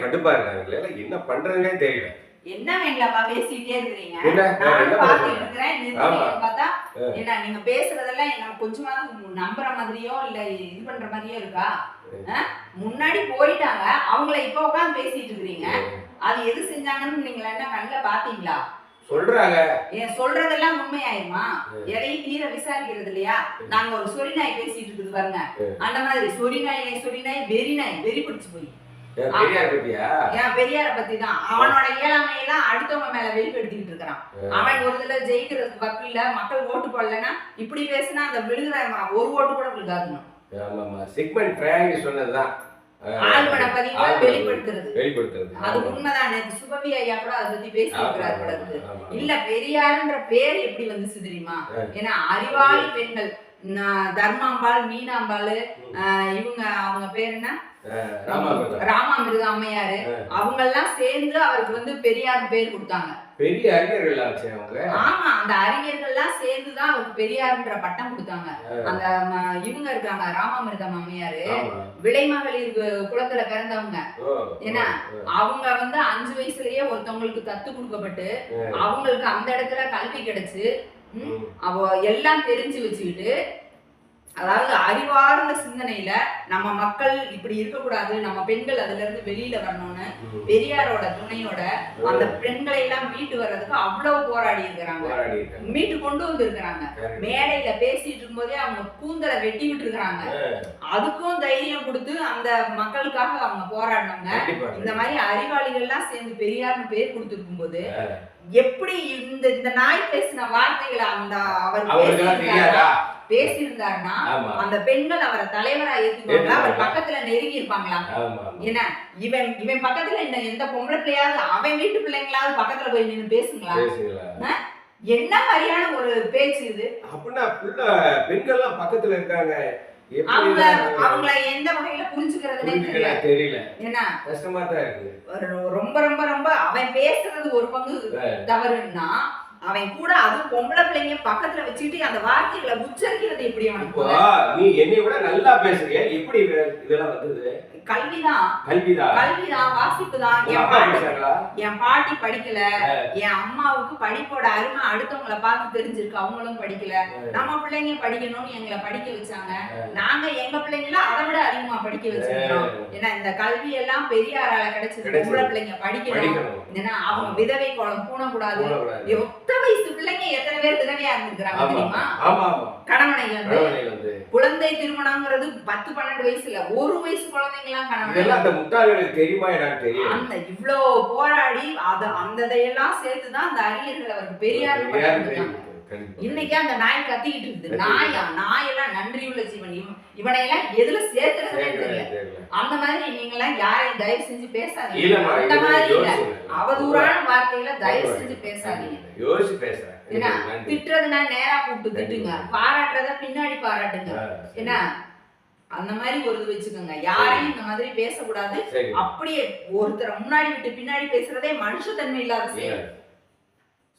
கடுப்பா இருக்காங்களே என்ன பண்றதுனே தெரியல. என்ன பேசிட்டே இருக்கிறீங்க. என்ன? நான் என்ன நானும் பார்த்துட்டு? இருக்கிறேன். பார்த்தா. என்ன நீங்க பேசுறதெல்லாம் எனக்கு கொஞ்சமாவது நம்புற மாதிரியோ இல்ல இது பண்ற மாதிரியோ இருக்கா? முன்னாடி போயிட்டாங்க. அவங்கள இப்ப உட்காந்து பேசிட்டு இருக்கிறீங்க. அது எது செஞ்சாங்கன்னு நீங்க என்ன கண்ணுல பாத்தீங்களா சொல்றாங்க. ஏன் சொல்றதெல்லாம் உண்மையாயிருமா. எதையும் தீர விசாரிக்கிறது இல்லையா? நாங்க ஒரு சொறி நாய் பேசிட்டு இருக்குது பாருங்க. அந்த மாதிரி சொறி நாய் சொறி நாய் வெறி பிடிச்சு போய். பெரியார் பத்தி தான் அவனோட இயலாமையெல்லாம் அடுத்தவங்க மேல வெளிப்படுத்திக்கிட்டு இருக்கிறான் அவன் ஒரு இதுல ஜெயிக்கிறதுக்கு வக்கில்ல மக்கள் ஓட்டு போடலன்னா இப்படி பேசினா அந்த விழுகிற ஒரு ஓட்டு கூட விழுகாதுன்னு ஆமாமா சொன்னதுதான். ஆழ்மன பதிவை வெளிப்படுத்துறது. வெளிப்படுத்துறது. அது. உண்மைதான்? சுபவி ஐயா கூட அதை பத்தி பேசியிருக்கிறார் ஆமா. இல்ல பெரியாருன்ற பேர் எப்படி வந்துச்சு தெரியுமா. ஏன்னா அறிவாளி பெண்கள். தர்மாம்பாள் மீனாம்பாள் இவங்க அவங்க பேர் என்ன? ராமாமிருத அம்மையாரு. அவங்க எல்லாம் சேர்ந்து அவருக்கு வந்து பெரியார் பேர் கொடுத்தாங்க. பெரிய அறிஞர்கள் ஆச்சு அவங்க? ஆமா அந்த அறிஞர்கள்லாம் சேர்ந்துதான் அவருக்கு பெரியார்ன்ற பட்டம் கொடுத்தாங்க. அந்த இவங்க இருக்காங்க ராமாமிர்தம் அம்மையாரு. விலைமகளிர் கு- குலத்துல பிறந்தவங்க? ஓ, அவங்க வந்து அஞ்சு வயசுலயே ஒருத்தவங்களுக்கு தத்து கொடுக்கப்பட்டு. அவங்களுக்கு அந்த இடத்துல கல்வி கிடைச்சு அவ எல்லாம் தெரிஞ்சு வச்சுக்கிட்டு அதாவது அறிவார்ந்த சிந்தனையில நம்ம மக்கள் இப்படி இருக்கக்கூடாது நம்ம பெண்கள் அதுல இருந்து வெளியில வரணும்னு. பெரியாரோட துணையோட அந்த பெண்களை எல்லாம் மீட்டு வர்றதுக்கு அவ்வளவு போராடி இருக்கிறாங்க. மீட்டு கொண்டு வந்து இருக்கிறாங்க Correct. மேடையில பேசிட்டு இருக்கும்போதே அவங்க கூந்தலை வெட்டி விட்டு இருக்காங்க அஹ், அதுக்கும் தைரியம் கொடுத்து அந்த மக்களுக்காக அவங்க போராடினாங்க கண்டிப்பா. இந்த மாதிரி அறிவாளிகள்லாம் சேர்ந்து பெரியார்னு பேர் கொடுத்துருக்கும் போது எப்படி இந்த இந்த நாய் பேசின வார்த்தைகளை அந்த அவர் பேசியிருந்தாருன்னா அந்த பெண்கள் அவரை தலைவரா ஏத்துக்குவாங்களா? அவர் பக்கத்துல நெருங்கி இருப்பாங்களா என்ன? இவன் இவன் பக்கத்துல என்ன எந்த பொம்பளை பிள்ளையாவது அவன் வீட்டு பிள்ளைங்களாவது பக்கத்துல போய் நின்னு பேசுங்களா? என்ன மாதிரியான ஒரு பேச்சு இது? அப்படின்னா பெண்கள்லாம் பக்கத்துல இருக்காங்க. எப்படி அவங்க எல்லாம் அவங்கள எந்த வகையில புரிஞ்சுக்கிறதுனே தெரியல. என்ன? கஷ்டமா தான் இருக்கு. ரொம்ப ரொம்ப ரொம்ப அவன் பேசுறது ஒரு பங்கு தவறுன்னா அவன் கூட அதுவும் பொம்பளை பிள்ளைங்க பக்கத்துல வச்சுக்கிட்டு அந்த வார்த்தைகளை உச்சரிக்கிறது எப்படி அவனுக்கு? நீ என்னை விட நல்லா பேசுறிய. எப்படி இது- இதெல்லாம் வந்தது? கல்விதான். கல்விதான் கல்விதான் வாசிப்பு தான் என் பாட்டி படிக்கல. என் அம்மாவுக்கு படிப்போட அருமை அடுத்தவங்கள பார்த்து தெரிஞ்சிருக்கு. அவங்களும் படிக்கல. நம்ம பிள்ளைங்க படிக்கணும்னு எங்களை படிக்க வச்சாங்க. நாங்க எங்க பிள்ளைங்கள அதை விட அதிகமா படிக்க வச்சிருக்கோம் ஏன்னா இந்த கல்வி எல்லாம் பெரியாரால கிடைச்சது. பொம்பளை பிள்ளைங்க படிக்கணும். ஏன்னா அவங்க விதவை கோலம் பூணக்கூடாது. போடக்கூடாது. வயசு பிள்ளைங்க எத்தனை பேர் விதவையா இருந்திருக்கிறாங்க தெரியுமா? கணவனை வந்து குழந்தை திருமணங்கிறது பத்து பன்னெண்டு வயசுல ஒரு வயசு குழந்தைங்களாம் கணவன் அந்த முட்டாள்களுக்கு தெரியுமா எனக்கு தெரியும் அந்த இவ்ளோ போராடி அத அந்த இதையெல்லாம் சேர்த்துதான் அந்த அறிஞர்கள் அவருக்கு பெரியார். இன்னைக்கு அந்த நாய் கத்திக்கிட்டு இருக்குது. நாயா? நாயெல்லாம் ஜீவன் இவன் இவனை எல்லாம் எதுல சேர்த்துறதுனே தெரியல. அந்த மாதிரி நீங்க எல்லாம் யாரையும் தயவு செஞ்சு பேசாதீங்க. அந்த மாதிரி இல்ல. அவதூறான வார்த்தைகளை தயவு செஞ்சு பேசாதீங்க. யோசிச்சு பேசுறேன். திட்டுறதுனா நேரா கூப்பிட்டு திட்டுங்க. பாராட்டுறத பின்னாடி பாராட்டுங்க. என்ன அந்த மாதிரி ஒரு இது வச்சுக்கோங்க. யாரையும் இந்த மாதிரி பேசக்கூடாது. அப்படியே ஒருத்தரை முன்னாடி விட்டு பின்னாடி பேசுறதே மனுஷத்தன்மை இல்லாத செயல்.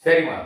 சரிம்மா.